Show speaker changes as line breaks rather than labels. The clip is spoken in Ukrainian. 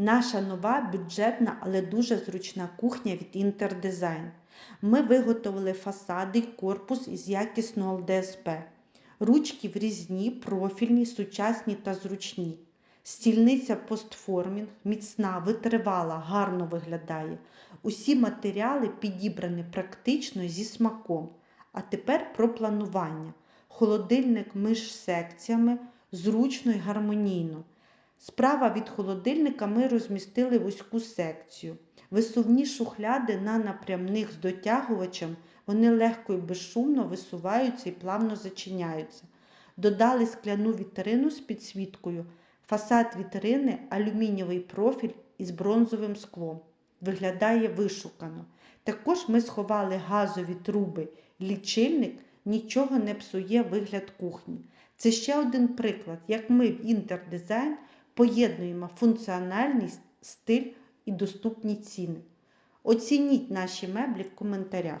Наша нова бюджетна, але дуже зручна кухня від Інтердизайн. Ми виготовили фасади й корпус із якісного ЛДСП. Ручки врізні, профільні, сучасні та зручні. Стільниця постформінг, міцна, витривала, гарно виглядає. Усі матеріали підібрані практично зі смаком. А тепер про планування. Холодильник між секціями зручно і гармонійно. Справа від холодильника ми розмістили вузьку секцію. Висувні шухляди на напрямних з дотягувачем, вони легко і безшумно висуваються і плавно зачиняються. Додали скляну вітрину з підсвіткою, фасад вітрини, алюмінієвий профіль із бронзовим склом. Виглядає вишукано. Також ми сховали газові труби, лічильник нічого не псує вигляд кухні. Це ще один приклад, як ми в інтердизайн поєднуємо функціональність, стиль і доступні ціни. Оцініть наші меблі в коментарях.